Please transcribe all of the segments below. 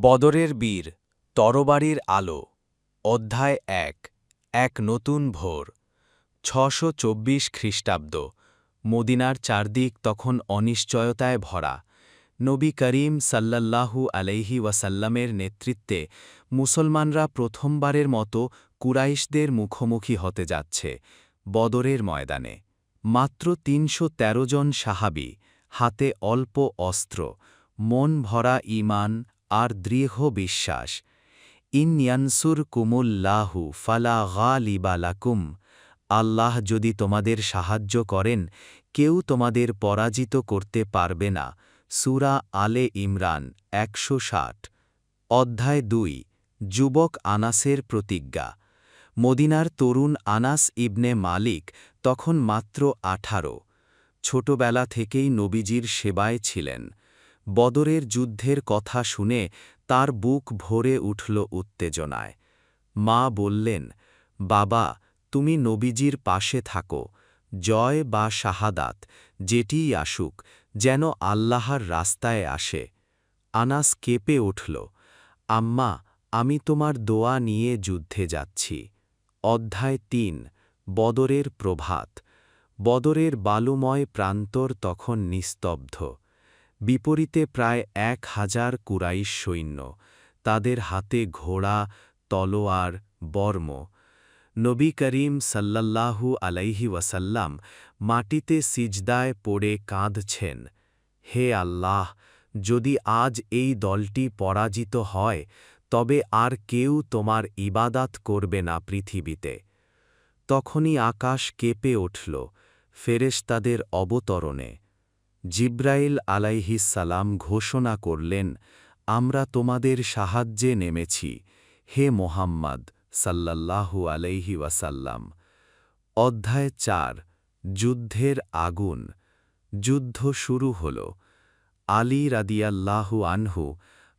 বদরের বীর, তরবারির আলো, অধ্যায় এক এক নতুন ভোর, ছশো চব্বিশ খ্রিস্টাব্দ, মদিনার চারদিক তখন অনিশ্চয়তায় ভরা। নবী করিম সাল্লাল্লাহু আলাইহি ওয়াসাল্লামের নেতৃত্বে মুসলমানরা প্রথমবারের মতো কুরাইশদের মুখোমুখি হতে যাচ্ছে বদরের ময়দানে। মাত্র তিনশো তেরো জন সাহাবি, হাতে অল্প অস্ত্র, মন ভরা ইমান আর দৃঢ় বিশ্বাস। ইন ইয়ানসুর কুমুল্লাহু ফালা গালিবালাকুম আল্লাহ যদি তোমাদের সাহায্য করেন, কেউ তোমাদের পরাজিত করতে পারবে না। সুরা আলে ইমরান একশো ষাট, অধ্যায় দুই, যুবক আনাসের প্রতিজ্ঞা। মদিনার তরুণ আনাস ইবনে মালিক তখন মাত্র আঠারো। ছোটবেলা থেকেই নবীজির সেবায় ছিলেন। বদরের যুদ্ধের কথা শুনে তার বুক ভরে উঠল উত্তেজনায়। মা বললেন, বাবা, তুমি নবীজির পাশে থাকো। জয় বা শাহাদাত, যেটিই আসুক, যেন আল্লাহর রাস্তায় আসে। আনাস কেঁপে উঠল, আম্মা, আমি তোমার দোয়া নিয়ে যুদ্ধে যাচ্ছি। অধ্যায় তিন, বদরের প্রভাত। বদরের বালুময় প্রান্তর তখন নিস্তব্ধ। বিপরীতে প্রায় এক হাজার কুরাইশ সৈন্য, তাদের হাতে ঘোড়া, তলোয়ার, বর্ম। নবী করিম সাল্লাল্লাহু আলাইহি ওয়াসাল্লাম মাটিতে সিজদায় পড়ে কাঁদছেন, হে আল্লাহ, যদি আজ এই দলটি পরাজিত হয়, তবে আর কেউ তোমার ইবাদাত করবে না পৃথিবীতে। তখনই আকাশ কেঁপে উঠল, ফেরেশতাদের অবতরণে। জিব্রাইল আলাইহিসালাম ঘোষণা করলেন, আমরা তোমাদের সাহায্যে নেমেছি, হে মোহাম্মদ সাল্লাল্লাহু আলাইহি ওয়াসাল্লাম। অধ্যায় চার, যুদ্ধের আগুন। যুদ্ধ শুরু হল। আলী রাদিয়াল্লাহু আনহু,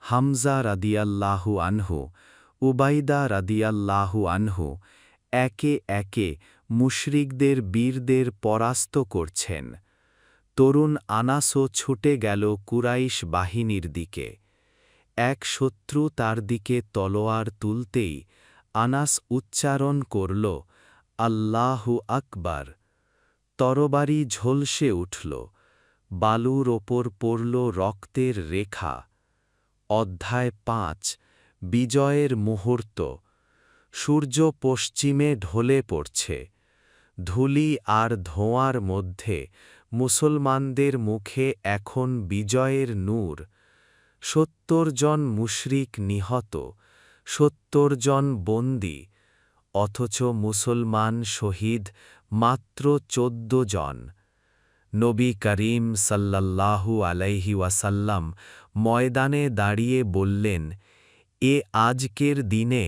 হামজা রাদিয়াল্লাহু আনহু, উবাইদা রাদিয়াল্লাহু আনহু একে একে মুশরিকদের বীরদের পরাস্ত করছেন। তরুণ আনাসও ছুটে গেল কুরাইশ বাহিনীর দিকে। এক শত্রু তার দিকে তলোয়ার তুলতেই আনাস উচ্চারণ করল, আল্লাহু আকবার। তরবারি ঝলসে উঠল, বালুর ওপর পড়ল রক্তের রেখা। অধ্যায় পাঁচ, বিজয়ের মুহূর্ত। সূর্য পশ্চিমে ঢলে পড়ছে, ধুলি আর ধোঁয়ার মধ্যে মুসলমানদের মুখে এখন বিজয়ের নূর। সত্তর জন মুশরিক নিহত, সত্তর জন বন্দী, অথচ মুসলমান শহীদ মাত্র চোদ্দ জন। নবী করিম সাল্লাল্লাহু আলাইহি ওয়াসাল্লাম ময়দানে দাঁড়িয়ে বললেন, এ আজকের দিনে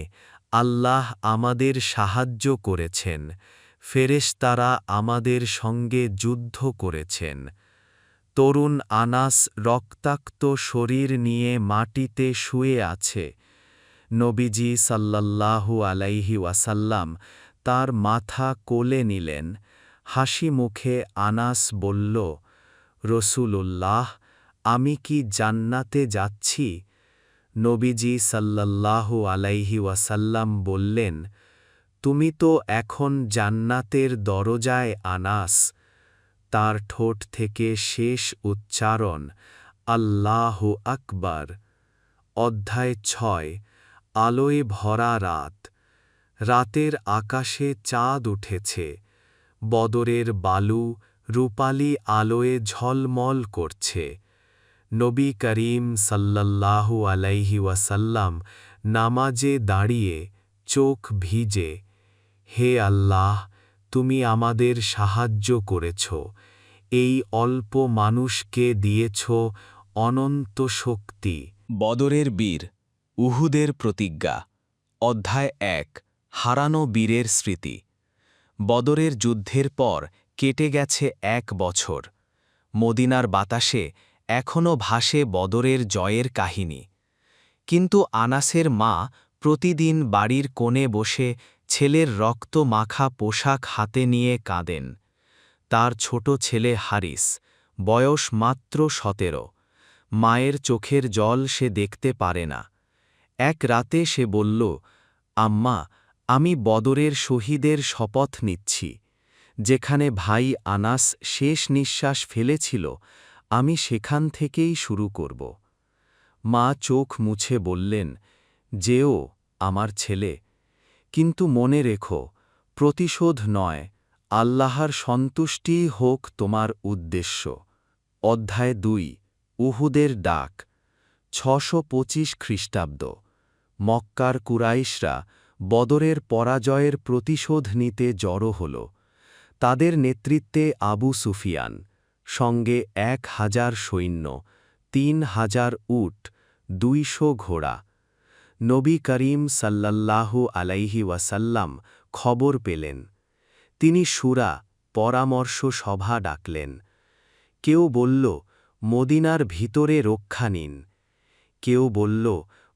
আল্লাহ আমাদের সাহায্য করেছেন। ফেরেশতারা আমাদের সঙ্গে যুদ্ধ করেছেন। তরুণ আনাস রক্তাক্ত শরীর নিয়ে মাটিতে শুয়ে আছে। নবীজি সাল্লাল্লাহু আলাইহি ওয়াসাল্লাম তার মাথা কোলে নিলেন। হাসি মুখে আনাস বলল, রসুলুল্লাহ, আমি কি জান্নাতে যাচ্ছি? নবীজি সাল্লাল্লাহু আলাইহি ওয়াসাল্লাম বললেন তুমি তো এখন জান্নাতের দরজায় আনাস, তার ঠোঁট থেকে শেষ উচ্চারণ, আল্লাহ আকবার। অধ্যায় ছয়, আলোয় ভরা রাত। রাতের আকাশে চাঁদ উঠেছে, বদরের বালু রূপালি আলোয় ঝলমল করছে। নবী করিম সাল্লাল্লাহু আলাইহি ওয়াসাল্লাম নামাজে দাঁড়িয়ে চোখ ভিজে হে আল্লাহ, তুমি আমাদের সাহায্য করেছ। এই অল্প মানুষকে দিয়েছ অনন্ত শক্তি। বদরের বীর, উহুদের প্রতিজ্ঞা। অধ্যায় এক, হারানো বীরের স্মৃতি। বদরের যুদ্ধের পর কেটে গেছে এক বছর। মদিনার বাতাসে এখনও ভাসে বদরের জয়ের কাহিনী। কিন্তু আনাসের মা প্রতিদিন বাড়ির কোণে বসে ছেলের রক্ত মাখা পোশাক হাতে নিয়ে কাঁদেন। তার ছোট ছেলে হারিস, বয়স মাত্র সতেরো। মায়ের চোখের জল সে দেখতে পারে না। এক রাতে সে বলল, আম্মা, আমি বদরের শহীদের শপথ নিচ্ছি। যেখানে ভাই আনাস শেষ নিঃশ্বাস ফেলেছিল, আমি সেখান থেকেই শুরু করব। মা চোখ মুছে বললেন, যেও, আমার ছেলে কিন্তু মনে রেখো, প্রতিশোধ নয়, আল্লাহর সন্তুষ্টিই হোক তোমার উদ্দেশ্য। অধ্যায় দুই, উহুদের ডাক, ছশো পঁচিশ খ্রিস্টাব্দ। মক্কার কুরাইশরা বদরের পরাজয়ের প্রতিশোধ নিতে জড়ো হল। তাদের নেতৃত্বে আবু সুফিয়ান, সঙ্গে এক হাজার সৈন্য, তিন হাজার উট, দুইশো ঘোড়া নবী করিম সাল্লাল্লাহু আলাইহি ওয়াসাল্লাম খবর পেলেন। তিনি সুরা পরামর্শ সভা ডাকলেন। কেউ বলল, মদিনার ভিতরে রক্ষা নিন। কেউ বলল,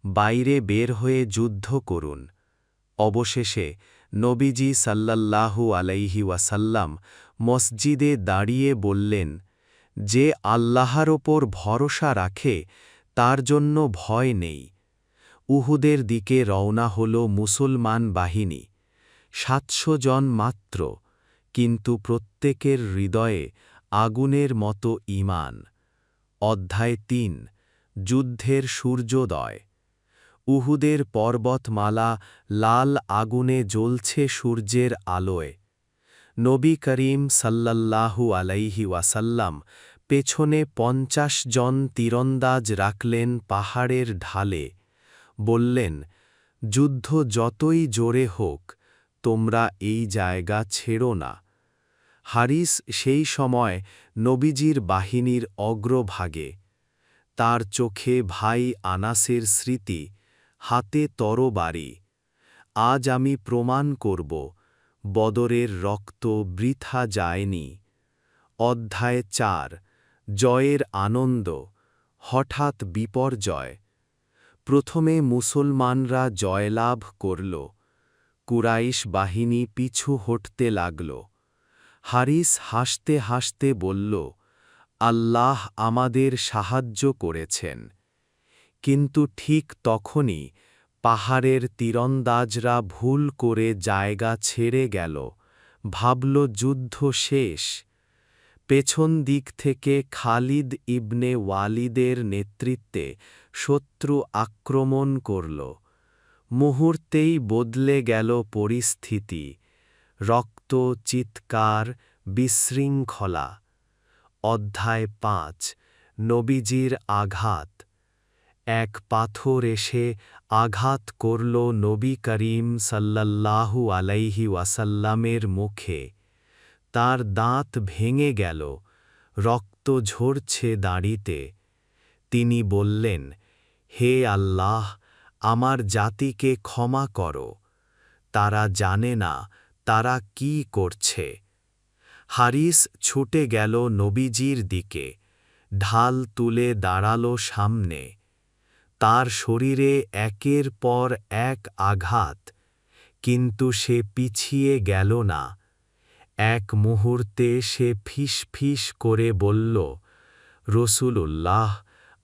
বাইরে বের হয়ে যুদ্ধ করুন। অবশেষে নবীজি সাল্লাল্লাহু আলাইহি ওয়াসাল্লাম মসজিদে দাঁড়িয়ে বললেন, যে আল্লাহর ওপর ভরসা রাখে, তার জন্য ভয় নেই। উহুদের দিকে রওনা হল মুসলমান বাহিনী, সাতশো জন মাত্র, কিন্তু প্রত্যেকের হৃদয়ে আগুনের মতো ইমান অধ্যায় তিন, যুদ্ধের সূর্যোদয়। উহুদের পর্বতমালা লাল আগুনে জ্বলছে সূর্যের আলোয়। নবী করিম সাল্লাল্লাহু আলাইহি ওয়াসাল্লাম পেছনে পঞ্চাশ জন তীরন্দাজ রাখলেন পাহাড়ের ঢালে। বললেন, যুদ্ধ যতই জোরে হোক, তোমরা এই জায়গা ছেড়ো না। হারিস সেই সময় নবীজির বাহিনীর অগ্রভাগে, তার চোখে ভাই আনাসের স্মৃতি, হাতে তরবারি, আজ আমি প্রমাণ করব, বদরের রক্ত বৃথা যায়নি। অধ্যায় চার, জয়ের আনন্দ, হঠাৎ বিপর্যয়। প্রথমে মুসলমানরা জয়লাভ করল, কুরাইশ বাহিনী পিছু হটতে লাগল। হারিস হাসতে হাসতে বলল, আল্লাহ আমাদের সাহায্য করেছেন। কিন্তু ঠিক তখনই পাহাড়ের তীরন্দাজরা ভুল করে জায়গা ছেড়ে গেল। ভাবল, যুদ্ধ শেষ। পেছন দিক থেকে খালিদ ইবনে ওয়ালিদের নেতৃত্বে শত্রু আক্রমণ করল। মুহূর্তেই বদলে গেল পরিস্থিতি। রক্ত, চিৎকার, বিশৃঙ্খলা। অধ্যায় পাঁচ, নবীজির আঘাত। এক পাথর এসে আঘাত করল নবী করিম সাল্লাল্লাহু আলাইহি ওয়াসাল্লামের মুখে। তার দাঁত ভেঙে গেল, রক্ত ঝরছে দাঁড়িতে। তিনি বললেন হে আল্লাহ, আমার জাতিকে ক্ষমা করো। তারা জানে না তারা কি করছে। হারিস ছুটে গেল নবীজির দিকে, ঢাল তুলে দাঁড়াল সামনে। তার শরীরে একের পর এক আঘাত, কিন্তু সে পিছিয়ে গেল না। এক মুহূর্তে সে ফিস ফিস করে বলল, রসুলুল্লাহ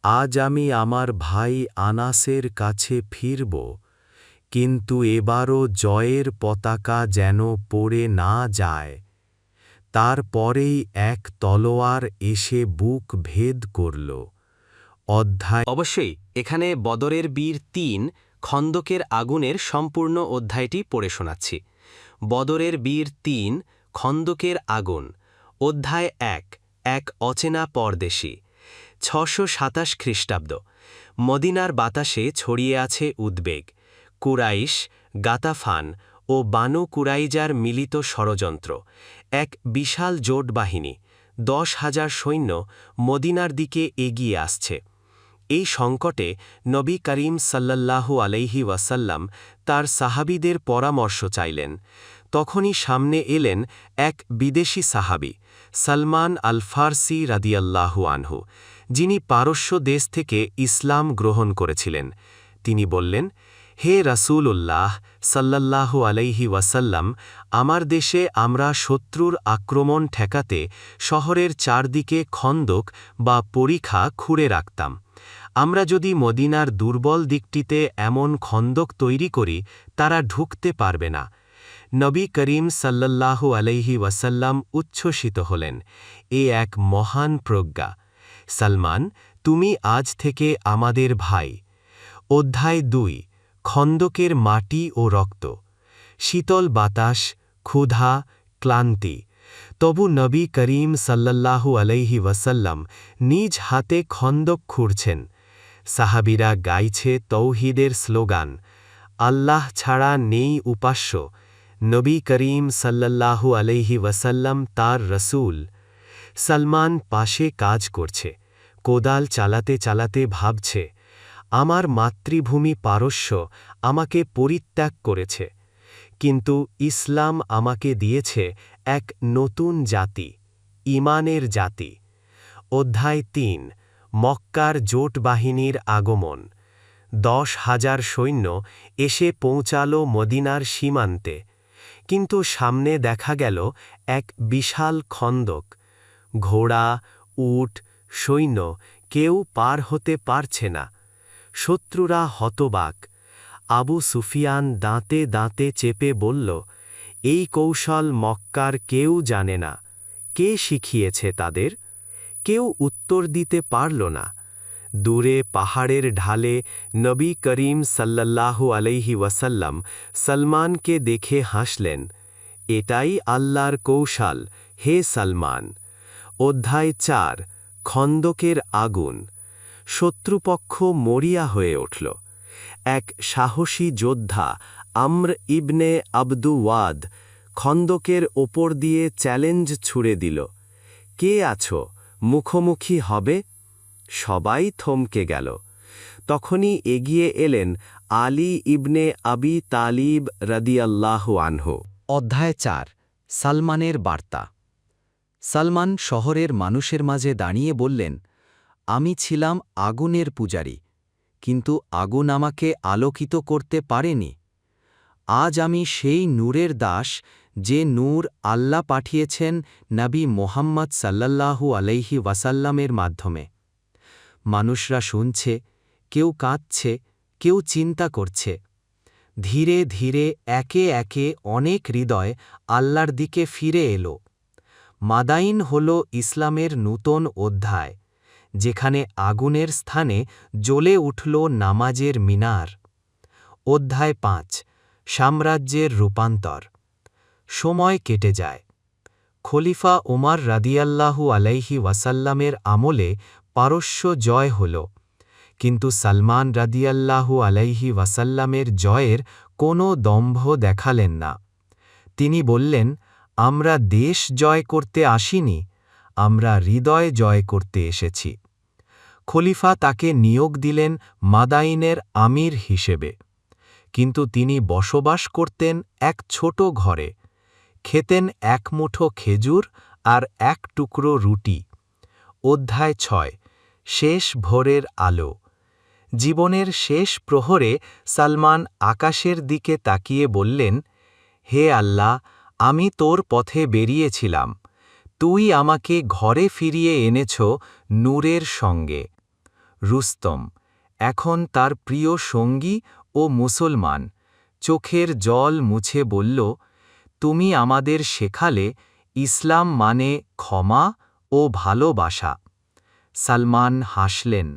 আজ আমি আমার ভাই আনাসের কাছে ফিরব, কিন্তু এবারও জয়ের পতাকা যেন পড়ে না যায়। তারপরেই এক তলোয়ার এসে বুক ভেদ করল। অধ্যায় অবশ্যই, এখানে বদরের বীর তিন খন্দকের আগুনের সম্পূর্ণ অধ্যায়টি পড়ে শোনাচ্ছি। বদরের বীর তিন খন্দকের আগুন। অধ্যায় এক এক অচেনা পরদেশী। ছশো সাতাশ খ্রিস্টাব্দ। মদিনার বাতাসে ছড়িয়ে আছে উদ্বেগ। কুরাইশ, গাতাফান ও বানু কুরাইজার মিলিত ষড়যন্ত্র। এক বিশাল জোট বাহিনী, দশ হাজার সৈন্য মদিনার দিকে এগিয়ে আসছে। এই সংকটে নবী করিম সাল্লাল্লাহু আলাইহি ওয়াসাল্লাম তার সাহাবিদের পরামর্শ চাইলেন। তখনই সামনে এলেন এক বিদেশি সাহাবি, সলমান আল ফার্সি রাদিয়াল্লাহু আনহু। যিনি পারস্য দেশ থেকে ইসলাম গ্রহণ করেছিলেন। তিনি বললেন, হে রাসূলুল্লাহ সাল্লাল্লাহু আলাইহি ওয়াসাল্লাম, আমার দেশে আমরা শত্রুর আক্রমণ ঠেকাতে শহরের চারদিকে খন্দক বা পরিখা খুঁড়ে রাখতাম। আমরা যদি মদিনার দুর্বল দিকটিতে এমন খন্দক তৈরি করি, তারা ঢুকতে পারবে না। নবী করিম সাল্লাল্লাহু আলাইহি ওয়াসাল্লাম উচ্ছ্বসিত হলেন। এ এক মহান প্রজ্ঞা। সালমান, তুমি আজ থেকে আমাদের ভাই। অধ্যায় দুই, খন্দকের মাটি ও রক্ত। শীতল বাতাস, ক্ষুধা, ক্লান্তি। তবু নবী করিম সাল্লাল্লাহু আলাইহি ওয়াসাল্লাম নিজ হাতে খন্দক খুঁড়ছেন। সাহাবিরা গাইছে তৌহিদের স্লোগান, আল্লাহ ছাড়া নেই উপাস্য। নবী করিম সাল্লাল্লাহু আলাইহি ওয়াসাল্লাম তার রসুল। সলমান পাশে কাজ করছে। কোদাল চালাতে চালাতে ভাবছে, আমার মাতৃভূমি পারস্য আমাকে পরিত্যাগ করেছে, কিন্তু ইসলাম আমাকে দিয়েছে এক নতুন জাতি, ইমানের জাতি। অধ্যায় তিন, মক্কার জোট বাহিনীর আগমন। দশ হাজার সৈন্য এসে পৌঁছাল মদিনার সীমান্তে, কিন্তু সামনে দেখা গেল এক বিশাল খন্দক। ঘোড়া, উট সৈন্য কেউ পার হতে পারছে না। শত্রুরা হতবাক। আবু সুফিয়ান দাঁতে দাঁতে চেপে বলল, এই কৌশল মক্কার কেউ জানে না। কে শিখিয়েছে তাদের? কেউ উত্তর দিতে পারল না। দূরে পাহাড়ের ঢালে নবী করিম সাল্লাল্লাহু আলাইহি ওয়াসাল্লাম সলমানকে দেখে হাসলেন, এটাই আল্লাহর কৌশল, হে সলমান। অধ্যায় চার খন্দকের আগুন শত্রুপক্ষ মরিয়া হয়ে উঠল। এক সাহসী যোদ্ধা আম্র ইবনে আব্দু ওয়াদ খন্দকের ওপর দিয়ে চ্যালেঞ্জ ছুড়ে দিল। কে আছো? মুখোমুখি হবে? সবাই থমকে গেল। তখনই এগিয়ে এলেন আলী ইবনে আবি তালিব রদিয়াল্লাহু আনহু। অধ্যায় চার, সালমানের বার্তা। সালমান শহরের মানুষের মাঝে দাঁড়িয়ে বললেন, আমি ছিলাম আগুনের পূজারী, কিন্তু আগুন আমাকে আলোকিত করতে পারেনি। আজ আমি সেই নূরের দাস যে নূর আল্লাহ পাঠিয়েছেন নবী মোহাম্মদ সাল্লাল্লাহু আলাইহি ওয়াসাল্লামের মাধ্যমে। মানুষরা শুনছে, কেউ কাঁদছে, কেউ চিন্তা করছে। ধীরে ধীরে একে একে অনেক হৃদয় আল্লাহর দিকে ফিরে এলো। মাদাইন হল ইসলামের নূতন অধ্যায়, যেখানে আগুনের স্থানে জ্বলে উঠল নামাজের মিনার। অধ্যায় পাঁচ, সাম্রাজ্যের রূপান্তর। সময় কেটে যায়। খলিফা ওমার রাদিয়াল্লাহু আলাইহি ওয়াসাল্লামের আমলে পারস্য জয় হল, কিন্তু সালমান রাদিয়াল্লাহু আলাইহি ওয়াসাল্লামের জয়ের কোনো দম্ভ দেখালেন না। তিনি বললেন আমরা দেশ জয় করতে আসিনি, আমরা হৃদয় জয় করতে এসেছি। খলিফা তাকে নিয়োগ দিলেন মাদাইনের আমির হিসেবে। কিন্তু তিনি বসবাস করতেন এক ছোট ঘরে। খেতেন এক মুঠো খেজুর আর এক টুকরো রুটি। অধ্যায় ছয়, শেষ ভোরের আলো। জীবনের শেষ প্রহরে সালমান আকাশের দিকে তাকিয়ে বললেন, হে আল্লাহ আমি তোর পথে বেরিয়েছিলাম। তুই আমাকে ঘরে ফিরিয়ে এনেছ নূরের সঙ্গে। রুস্তম, এখন তার প্রিয় সঙ্গী ও মুসলমান। চোখের জল মুছে বলল, তুমি আমাদের শেখালে ইসলাম মানে ক্ষমা ও ভালোবাসা। সালমান হাসলেন,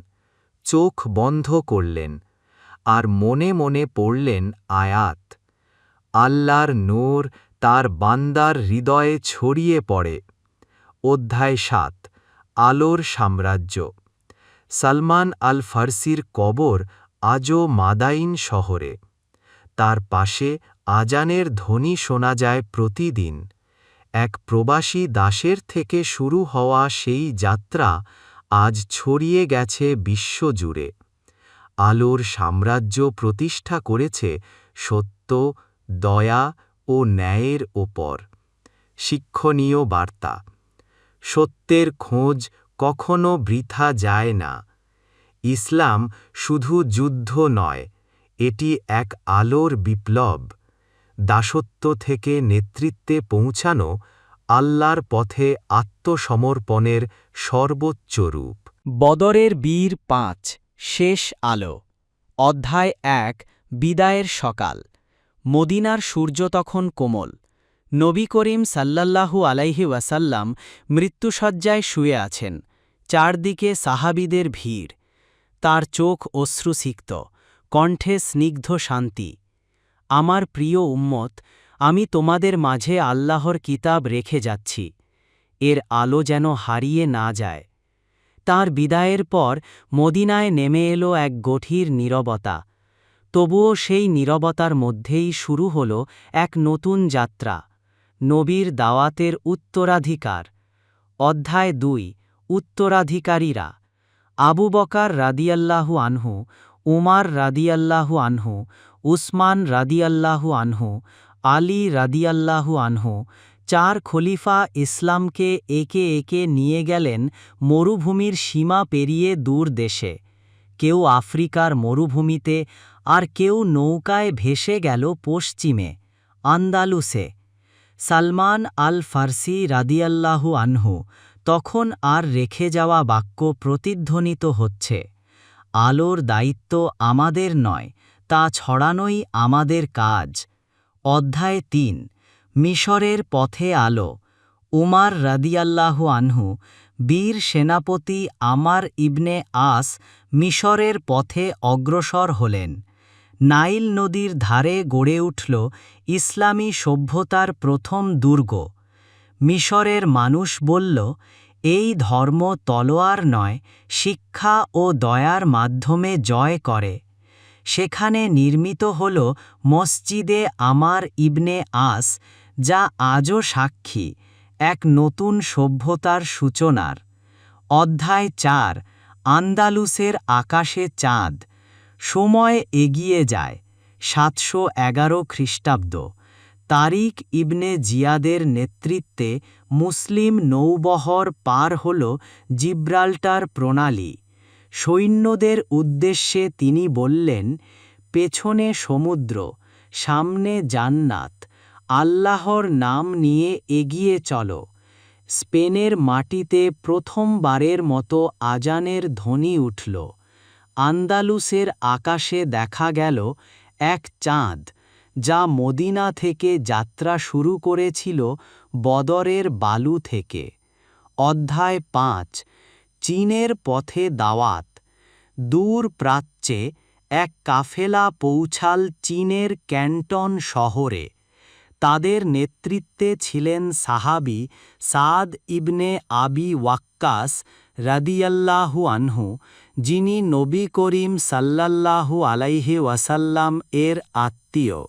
চোখ বন্ধ করলেন আর মনে মনে পড়লেন আয়াত, আল্লাহর নূর তার বান্দার হৃদয়ে ছড়িয়ে পড়ে। অধ্যায় সাত, আলোর সাম্রাজ্য। সালমান আল ফার্সির কবর আজও মাদাইন শহরে। তার পাশে আজানের ধ্বনি শোনা যায় প্রতিদিন। এক প্রবাসী দাসের থেকে শুরু হওয়া সেই যাত্রা আজ ছড়িয়ে গেছে বিশ্বজুড়ে। আলোর সাম্রাজ্য প্রতিষ্ঠা করেছে সত্য, দয়া ও ন্যায়ের ওপর। শিক্ষণীয় বার্তা। সত্যের খোঁজ কখনো বৃথা যায় না। ইসলাম শুধু যুদ্ধ নয়, এটি এক আলোর বিপ্লব। দাসত্ব থেকে নেতৃত্বে পৌঁছানো আল্লাহর পথে আত্মসমর্পণের সর্বোচ্চ রূপ। বদরের বীর পাঁচ, শেষ আলো। অধ্যায় এক, বিদায়ের সকাল। মদিনার সূর্য তখন কোমল। নবী করিম সাল্লাল্লাহু আলাইহি ওয়াসাল্লাম মৃত্যুসজ্জায় শুয়ে আছেন। চারদিকে সাহাবিদের ভিড়। তার চোখ অশ্রুসিক্ত, কণ্ঠে স্নিগ্ধ শান্তি। আমার প্রিয় উম্মত, আমি তোমাদের মাঝে আল্লাহর কিতাব রেখে যাচ্ছি। এর আলো যেন হারিয়ে না যায়। তার বিদায়ের পর মদিনায় নেমে এলো এক গভীর নীরবতা। তবুও সেই নীরবতার মধ্যেই শুরু হল এক নতুন যাত্রা, নবীর দাওয়াতের উত্তরাধিকার। অধ্যায় দুই, উত্তরাধিকারীরা। আবু বকার রাদিয়াল্লাহু আনহু, উমার রাদিয়াল্লাহু আনহু, উসমান রাদিয়াল্লাহু আনহু, আলী রাদিয়াল্লাহু আনহু, চার খলিফা ইসলামকে একে একে নিয়ে গেলেন মরুভূমির সীমা পেরিয়ে দূর দেশে। কেউ আফ্রিকার মরুভূমিতে আর কেউ নৌকায় ভেসে গেল পশ্চিমে, আন্দালুসে। সালমান আল ফার্সি রাদিয়াল্লাহু আনহু তখন আর রেখে যাওয়া বাক্য প্রতিধ্বনিত হচ্ছে, আলোর দায়িত্ব আমাদের নয়, তা ছড়ানোই আমাদের কাজ। অধ্যায় তিন, মিশরের পথে আলো, উমার রাদিয়াল্লাহু আনহু, বীর সেনাপতি আমার ইবনে আস মিশরের পথে অগ্রসর হলেন। নাইল নদীর ধারে গড়ে উঠল ইসলামী সভ্যতার প্রথম দুর্গ। মিশরের মানুষ বলল, এই ধর্ম তলোয়ার নয়, শিক্ষা ও দয়ার মাধ্যমে জয় করে। সেখানে নির্মিত হল মসজিদে আমার ইবনে আস, যা আজও সাক্ষী, এক নতুন সভ্যতার সূচনার। অধ্যায় চার, আন্দালুসের আকাশে চাঁদ। সময় এগিয়ে যায়। সাতশো এগারো খ্রিস্টাব্দ। তারিক ইবনে জিয়াদের নেতৃত্বে মুসলিম নৌবহর পার হল জিব্রাল্টার প্রণালী। সৈন্যদের উদ্দেশ্যে তিনি বললেন, পেছনে সমুদ্র, সামনে জান্নাত। আল্লাহর নাম নিয়ে এগিয়ে চলো। স্পেনের মাটিতে প্রথমবারের মতো আজানের ধ্বনি উঠল। আন্দালুসের আকাশে দেখা গেল এক চাঁদ, যা মদিনা থেকে যাত্রা শুরু করেছিল বদরের বালু থেকে। অধ্যায় পাঁচ, চীনের পথে দাওয়াত। দূর প্রাচ্যে এক কাফেলা পৌঁছাল চীনের ক্যান্টন শহরে। তাদের নেতৃত্বে ছিলেন সাহাবি সাদ ইবনে আবি ওয়াক্কাস রাদিয়াল্লাহু আনহু, যিনি নবী করিম সাল্লাল্লাহু আলাইহি ওয়াসাল্লাম এর আত্মীয়।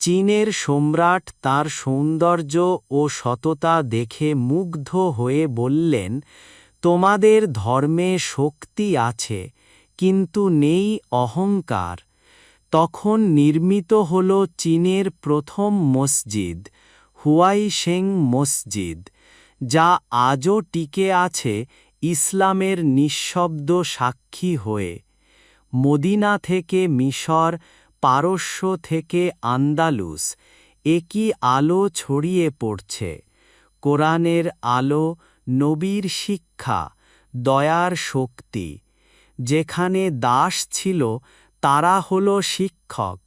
চীনের সম্রাট তার সৌন্দর্য ও সততা দেখে মুগ্ধ হয়ে বললেন, তোমাদের ধর্মে শক্তি আছে, কিন্তু নেই অহংকার। তখন নির্মিত হল চীনের প্রথম মসজিদ, হুয়াইশেং মসজিদ, যা আজও টিকে আছে ইসলামের নিঃশব্দ সাক্ষী হয়ে মদিনা থেকে মিশর, পারস্য থেকে আন্দালুস একই আলো ছড়িয়ে পড়ছে। কোরআনের আলো, নবীর শিক্ষা, দয়ার শক্তি। যেখানে দাস ছিল, তারা হল শিক্ষক।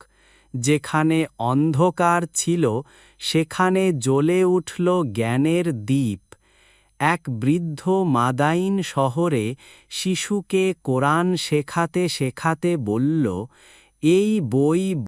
যেখানে অন্ধকার ছিল, সেখানে জ্বলে উঠল জ্ঞানের দ্বীপ। এক বৃদ্ধ মাদাইন শহরে শিশুকে কোরআন শেখাতে শেখাতে বলল এই বই